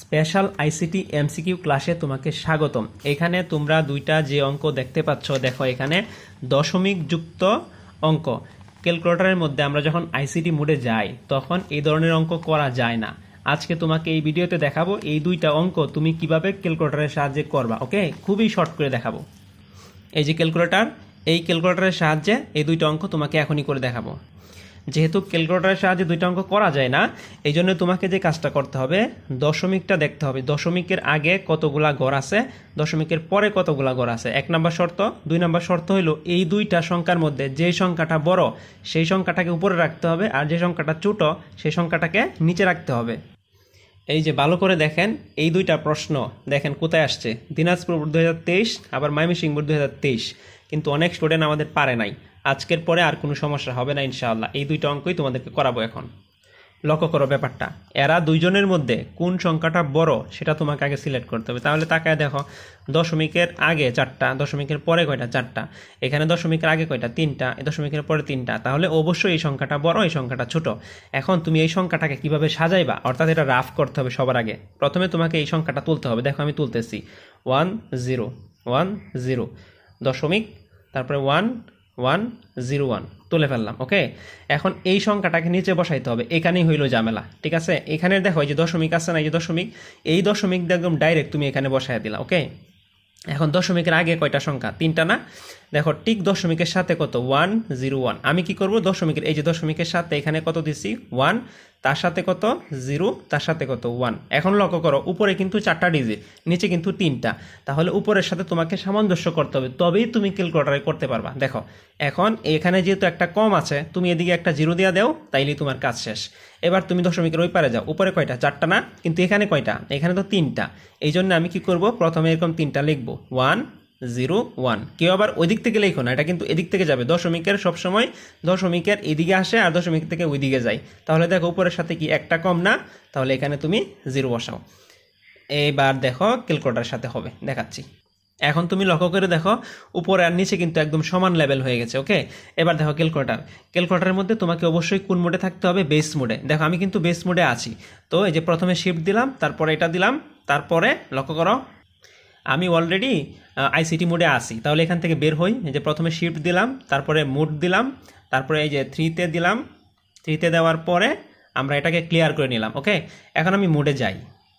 Special ICT MCQ ক্লাসে তোমাকে স্বাগতম। এখানে তোমরা দুইটা যে অঙ্ক দেখতে পাচ্ছ, দেখো এখানে দশমিক যুক্ত অঙ্ক। ক্যালকুলেটরের মধ্যে আমরা যখন আইসিটি মোডে যাই, তখন এই ধরনের অঙ্ক করা যায় না। আজকে তোমাকে এই ভিডিওতে দেখাবো এই দুইটা অঙ্ক তুমি কীভাবে ক্যালকুলেটরের সাহায্যে করবা, ওকে? খুবই শর্ট করে দেখাবো। এই যে ক্যালকুলেটর, এই ক্যালকুলেটরের সাহায্যে এই দুইটা অঙ্ক তোমাকে এখনই করে দেখাবো। যেহেতু ক্যালকুলেটারের সাহায্যে দুইটা অঙ্ক করা যায় না এই জন্য তোমাকে যে কাজটা করতে হবে, দশমিকটা দেখতে হবে। দশমিকের আগে কতগুলা গড় আছে, দশমিকের পরে কতগুলা গড় আছে। এক নম্বর শর্ত, দুই নম্বর শর্ত হলো এই দুইটা সংখ্যার মধ্যে যে সংখ্যাটা বড়, সেই সংখ্যাটাকে উপরে রাখতে হবে, আর যে সংখ্যাটা ছোট, সেই সংখ্যাটাকে নিচে রাখতে হবে। এই যে ভালো করে দেখেন, এই দুইটা প্রশ্ন দেখেন কোথায় আসছে। দিনাজপুর দু আবার ময়মনসিংহ দু কিন্তু অনেক স্টুডেন্ট আমাদের পারে নাই। আজকের পরে আর কোনো সমস্যা হবে না ইনশাআল্লাহ। এই দুইটা অঙ্কই তোমাদেরকে করাবো এখন। লক্ষ্য করো ব্যাপারটা। এরা দুইজনের মধ্যে কোন সংখ্যাটা বড় সেটা তোমাকে আগে সিলেক্ট করতে হবে। তাহলে তাকায় দেখো, দশমিকের আগে চারটা, দশমিকের পরে কয়টা? চারটা। এখানে দশমিকের আগে কয়টা? তিনটা। দশমিকের পরে তিনটা। তাহলে অবশ্যই এই সংখ্যাটা বড়, এই সংখ্যাটা ছোট। এখন তুমি এই সংখ্যাটাকে কীভাবে সাজাইবা? অর্থাৎ এটা রাফ করতে হবে সবার আগে। প্রথমে তোমাকে এই সংখ্যাটা তুলতে হবে। দেখো আমি তুলতেছি। One, zero. One, zero. দশমিক, তারপরে ওয়ান ওয়ান জিরো ওয়ান তুলে ফেললাম ওকে এখন এই সংখ্যাটাকে নিচে বসাইতে হবে। এখানেই হইল ঝামেলা, ঠিক আছে? এখানে দেখো, এই যে দশমিক আছে না, এই যে দশমিক, এই দশমিক একদম ডাইরেক্ট তুমি এখানে বসাই দিলা ওকে এখন দশমিকের আগে কয়টা সংখ্যা? তিনটা না? দেখো টিক দশমিকের সাথে কত? One, zero, one. আমি কি করব? দশমিকের এই যে দশমিকের সাথে এখানে কত দিছি? ওয়ান। তার সাথে কত? জিরো। তার সাথে কত? ওয়ান। এখন লক্ষ্য করো, উপরে কিন্তু চারটা ডিজিট নিচে কিন্তু তিনটা। তাহলে উপরের সাথে তোমাকে সামঞ্জস্য করতে হবে, তবেই তুমি ক্যালকুলেটারে করতে পারবা। দেখো, এখন এখানে যেহেতু একটা কম আছে, তুমি এদিকে একটা জিরো দিয়া দাও, তাইলেই তোমার কাজ শেষ। এবার তুমি দশমিকের ওই পারে যাও। উপরে কয়টা? চারটা না? কিন্তু এখানে কয়টা? এখানে তো তিনটা। এই জন্য আমি কি করব? প্রথমে এরকম তিনটা লিখব। One zero, one. কেউ আবার ওই দিক থেকে লেখো না, এটা কিন্তু এদিক থেকে যাবে। দশমিকের সবসময় দশমিকের এদিকে আসে আর দশমিক থেকে ওই দিকে যায়। তাহলে দেখো উপরের সাথে কি একটা কম না? তাহলে এখানে তুমি জিরো বসাও। এইবার দেখো ক্যালকুলেটারের সাথে হবে, দেখাচ্ছি। এখন তুমি লক্ষ্য করে দেখো, উপরে আর নিচে কিন্তু একদম সমান লেভেল হয়ে গেছে, ওকে? এবার দেখো ক্যালকুলেটার। ক্যালকুলেটারের মধ্যে তোমাকে অবশ্যই কোন মোডে থাকতে হবে? বেস মোডে দেখো আমি কিন্তু বেস মোডে আছি। তো এই যে প্রথমে শিফট দিলাম, তারপরে এটা দিলাম, তারপরে লক্ষ্য করো আমি অলরেডি আইসিটি মোডে আসি তাহলে এখান থেকে বের হই যে প্রথমে শিফট দিলাম, তারপরে মুড দিলাম, তারপরে এই যে থ্রিতে দিলাম থ্রিতে দেওয়ার পরে আমরা এটাকে ক্লিয়ার করে নিলাম ওকে এখন আমি মুডে যাই।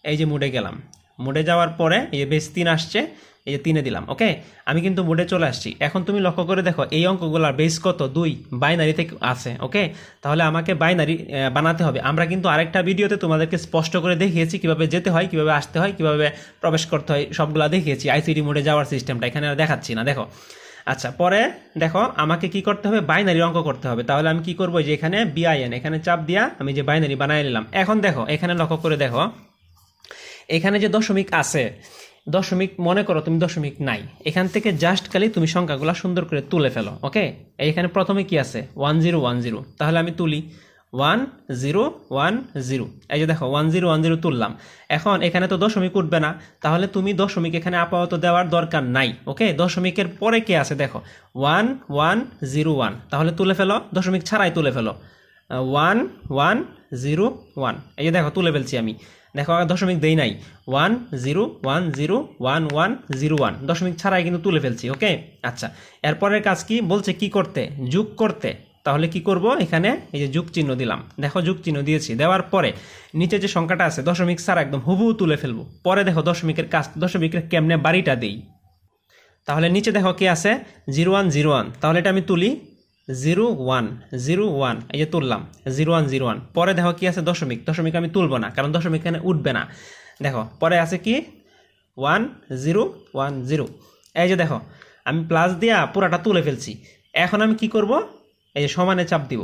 এই যে মুডে গেলাম। মোডে যাওয়ার পরে এই যে বেশ তিন আসছে, এই যে তিনে দিলাম ওকে আমি কিন্তু মোডে চলে আসছি। এখন তুমি লক্ষ্য করে দেখো, এই অঙ্কগুলোর বেস কত? দুই বাইনারি থেকে আছে ওকে তাহলে আমাকে বাইনারি বানাতে হবে। আমরা কিন্তু আরেকটা ভিডিওতে তোমাদেরকে স্পষ্ট করে দেখিয়েছি কীভাবে যেতে হয়, কীভাবে আসতে হয়, কীভাবে প্রবেশ করতে হয়, সবগুলা দেখিয়েছি। আইসিডি মোডে যাওয়ার সিস্টেমটা এখানে আর দেখাচ্ছি না, দেখো। আচ্ছা পরে দেখো, আমাকে কি করতে হবে? বাইনারি অঙ্ক করতে হবে। তাহলে আমি কি করব? যে এখানে বিআইএন এখানে চাপ দিয়া আমি যে বাইনারি বানাই নিলাম। এখন দেখো, এখানে লক্ষ্য করে দেখো এখানে যে দশমিক আছে, দশমিক, মনে করো তুমি দশমিক নাই, এখান থেকে জাস্ট খালি তুমি সংখ্যাগুলো সুন্দর করে তুলে ফেলো ওকে এইখানে প্রথমে কি আছে? ওয়ান জিরো ওয়ান জিরো তাহলে আমি তুলি ওয়ান জিরো ওয়ান জিরো এই যে দেখো ওয়ান জিরো ওয়ান জিরো তুললাম। এখন এখানে তো দশমিক উঠবে না, তাহলে তুমি দশমিক এখানে আপাতত দেওয়ার দরকার নাই ওকে দশমিকের পরে কে আছে দেখো? ওয়ান ওয়ান জিরো ওয়ান তাহলে তুলে ফেলো, দশমিক ছাড়াই তুলে ফেলো। ওয়ান ওয়ান জিরো ওয়ান এই যে দেখো, তুলে ফেলছি আমি। দেখো, আর দশমিক দেই নাই। One zero one zero, one one, zero, one. দশমিক ছাড়াই কিন্তু তুলে ফেলছি, ওকে? আচ্ছা এরপরের কাজ কি? বলছে কি করতে? যোগ করতে। তাহলে কি করব? এখানে এই যে যোগ চিহ্ন দিলাম। দেখো, যোগ চিহ্ন দিয়েছি। দেওয়ার পরে নিচে যে সংখ্যাটা আছে, দশমিক ছাড়া একদম হুবহু তুলে ফেলব। পরে দেখো, দশমিকের কাজ, দশমিকের কেমনে বাড়িটা দেই। তাহলে নিচে দেখো কি আছে? Zero, one zero, one. তাহলে এটা আমি তুলি। জিরো ওয়ান জিরো ওয়ান, এই যে তুললাম, জিরো ওয়ান জিরো ওয়ান। পরে দেখো কি আছে দশমিক দশমিক আমি তুলবো না, কারণ দশমিক এখানে উঠবে না। দেখো, পরে আছে কি? One, zero one, zero. এই যে দেখো, আমি প্লাস দিয়া পুরাটা তুলে ফেলছি। এখন আমি কি করব? এই যে সমানে চাপ দিব।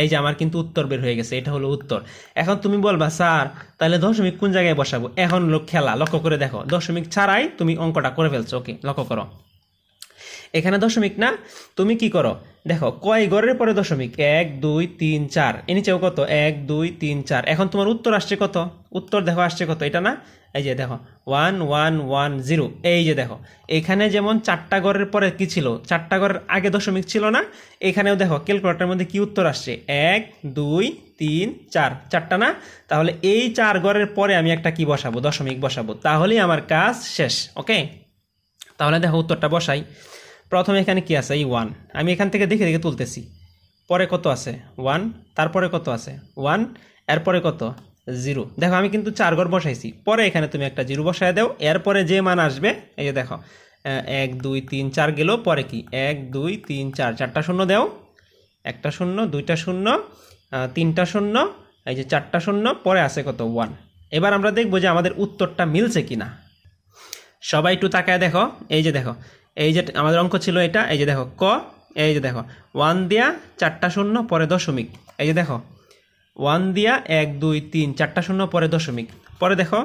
এই যে আমার কিন্তু উত্তর বের হয়ে গেছে, এটা হলো উত্তর। এখন তুমি বলবা, স্যার, তাহলে দশমিক কোন জায়গায় বসাবো? এখন লোক খেলা, লক্ষ্য করে দেখো, দশমিক ছাড়াই তুমি অঙ্কটা করে ফেলছো। ওকে, লক্ষ্য করো। এখানে দশমিক না? তুমি কি করো? দেখো, কয় গড়ের পরে দশমিক? এক, দুই, তিন, চার। এ নিচেও কত? এক, দুই, তিন, চার। এখন তোমার উত্তর আসছে কত? উত্তর দেখো আসছে কত? এটা না? এই যে দেখো, ওয়ান ওয়ান ওয়ান, জিরো। এই যে দেখো, এখানে যেমন চারটা গড়ের পরে কি ছিল? চারটা গড়ের আগে দশমিক ছিল না? এখানেও দেখো, ক্যালকুলেটারের মধ্যে কি উত্তর আসছে? এক, দুই, তিন, চার। চারটা না? তাহলে এই চার গড়ের পরে আমি একটা কি বসাবো? দশমিক বসাবো। তাহলেই আমার কাজ শেষ, ওকে? তাহলে দেখো উত্তরটা বসাই। প্রথমে এখানে কি আছে? এই ওয়ান আমি এখান থেকে দেখে দেখে তুলতেছি। পরে কত আছে? ওয়ান তারপরে কত আছে? ওয়ান এরপরে কত? জিরো দেখো, আমি কিন্তু চার ঘর বসাইছি। পরে এখানে তুমি একটা জিরো বসায় দাও। এরপরে যে মান আসবে, এই যে দেখো এক, দুই, তিন, চার গেল। পরে কি? এক, দুই, তিন, চার। চারটা শূন্য দাও। একটা শূন্য, দুইটা শূন্য তিনটা শূন্য, এই যে চারটা শূন্য, পরে আছে কত? ওয়ান এবার আমরা দেখব যে আমাদের উত্তরটা মিলছে কিনা। সবাই একটু তাকায় দেখো। এই যে দেখো এই যে আমাদের অঙ্ক ছিল এটা, এই যে দেখো, ক, এই যে দেখো, ওয়ান দিয়া চারটা শূন্য পরে দশমিক, এই যে দেখো, ওয়ান দিয়া এক, দুই, তিন, চারটা শূন্য পরে দশমিক, পরে দেখো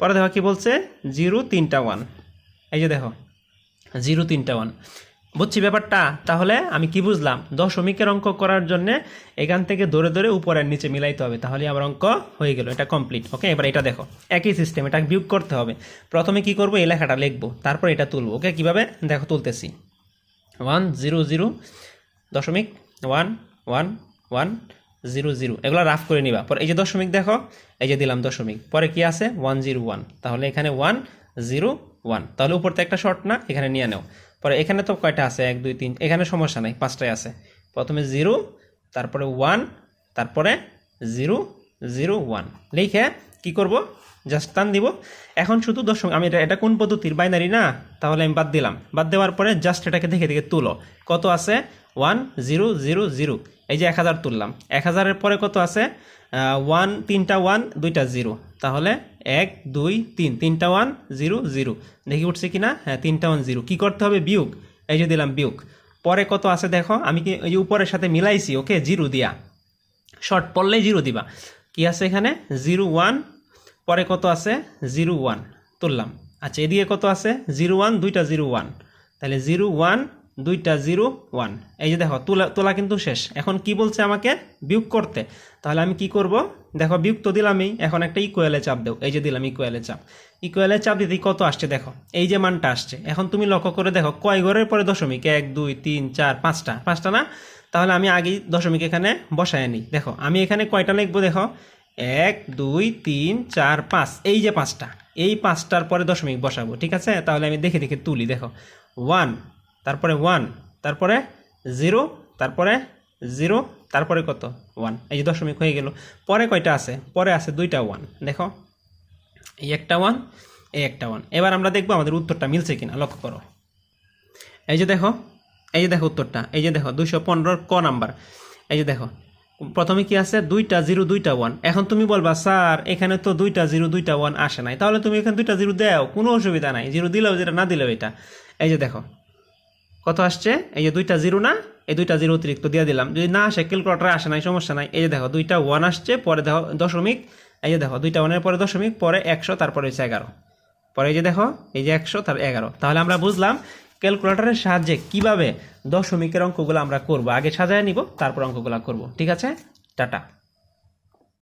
পরে দেখো কি বলছে, জিরো তিনটা ওয়ান, এই যে দেখো, জিরো তিনটা ওয়ান বুঝছি ব্যাপারটা? তাহলে আমি কি বুঝলাম? দশমিকের অঙ্ক করার জন্য এখান থেকে ধরে ধরে উপরের নিচে মিলাইতে হবে তাহলে আমার অঙ্ক হয়ে গেল, এটা কমপ্লিট ওকে এবার এটা দেখো, একই সিস্টেম এটা বিয়োগ করতে হবে। প্রথমে কি করব? এই লেখাটা লিখব, তারপর এটা তুলবো ওকে কীভাবে? দেখো, তুলতেছি। ওয়ান জিরো জিরো দশমিক one one one zero zero এগুলো রাফ করে নিবা। পরে এই যে দশমিক দেখো, এই যে দিলাম দশমিক, পরে কি আছে? ওয়ান জিরো ওয়ান তাহলে এখানে ওয়ান জিরো ওয়ান তাহলে উপর তো একটা শর্ট না, এখানে নিয়ে নাও। পরে এখানে তো কয়টা আছে? এক, দুই, তিন, এখানে সমস্যা নাই, পাঁচটাই আছে। প্রথমে জিরো, তারপরে ওয়ান, তারপরে জিরো জিরো, ওয়ান। লিখে কি করব? জাস্ট টান দিব। এখন শুধু দশমিক আমি এটা এটা কোন পদ্ধতির? বাইনারি না? তাহলে আমি বাদ দিলাম। বাদ দেওয়ার পরে জাস্ট এটাকে দেখে দেখে তুলো। কত আছে? One, zero zero zero. এই যে এক হাজার তুললাম। এক হাজারের পরে কত আছে? ওয়ান তিনটা ওয়ান দুইটা জিরো তাহলে এক, দুই, তিন। তিনটা ওয়ান জিরো জিরো দেখি উঠছে কি না হ্যাঁ তিনটা ওয়ান জিরো কী করতে হবে? বিয়োগ। এই যে দিলাম বিয়োগ। পরে কত আছে দেখো? আমি কি এই উপরের সাথে মিলাইছি, ওকে? জিরো দিয়া। শর্ট পড়লেই জিরো দিবা। কি আছে এখানে? জিরো ওয়ান পরে কত আছে? জিরো ওয়ান তুললাম। আচ্ছা এদিকে কত আছে? জিরো ওয়ান দুইটা জিরো ওয়ান তাহলে জিরো ওয়ান দুইটা জিরো ওয়ান। এই যে দেখো, তোলা তোলা কিন্তু শেষ। এখন কি বলছে আমাকে? বিয়োগ করতে। তাহলে আমি কি করব? দেখো, বিয়োগ তো দিলামই। এখন একটা ইকুয়ালে চাপ দেও। এই যে দিলাম ইকুয়ালে চাপ। ইকুয়ালে চাপ দিতে কত আসছে? দেখো, এই যে মানটা আসছে। এখন তুমি লক্ষ্য করে দেখো, কয় ঘরের পরে দশমিক? এক, দুই, তিন, চার, পাঁচটা। পাঁচটা না? তাহলে আমি আগেই দশমিক এখানে বসায় নিই। দেখো, আমি এখানে কয়টা লিখব? দেখো, এক, দুই, তিন, চার, পাঁচ। এই যে পাঁচটা। এই পাঁচটার পরে দশমিক বসাবো। ঠিক আছে? তাহলে আমি দেখে দেখে তুলি। দেখো ওয়ান তারপরে ওয়ান তারপরে জিরো তারপরে জিরো তারপরে কত? ওয়ান এই যে দশমিক হয়ে গেল। পরে কয়টা আছে? পরে আছে দুইটা ওয়ান দেখো। এই একটা ওয়ান এই একটা ওয়ান এবার আমরা দেখব আমাদের উত্তরটা মিলছে কিনা, লক্ষ্য করো। এই যে দেখো, এই যে দেখো উত্তরটা। এই যে দেখো, দুইশো পনেরোর ক নাম্বার। এই যে দেখো, প্রথমে কি আছে? দুইটা জিরো, দুইটা ওয়ান এখন তুমি বলবা, স্যার, এখানে তো দুইটা জিরো, দুইটা ওয়ান আসে নাই। তাহলে তুমি এখানে দুইটা জিরো দাও, কোনো অসুবিধা নাই। জিরো দিলেও যেটা, না দিলেও এটা। এই যে দেখো কত আসছে? এই যে দুইটা জিরো না? এই দুইটা জিরো অতিরিক্ত দিয়ে দিলাম। যদি না আসে ক্যালকুলেটারে আসে নাই, সমস্যা নাই। এই যে দেখো, দুইটা ওয়ান আসছে, পরে দেখো দশমিক। এই যে দেখো, দুইটা ওয়ানের পরে দশমিক, পরে একশো, তারপরে হচ্ছে এগারো। পরে এই যে দেখো, এই যে একশো তার এগারো। তাহলে আমরা বুঝলাম ক্যালকুলেটরের সাহায্যে কীভাবে দশমিকের অঙ্কগুলো আমরা করব। আগে সাজায় নিব, তারপর অঙ্কগুলো করব। ঠিক আছে? টাটা।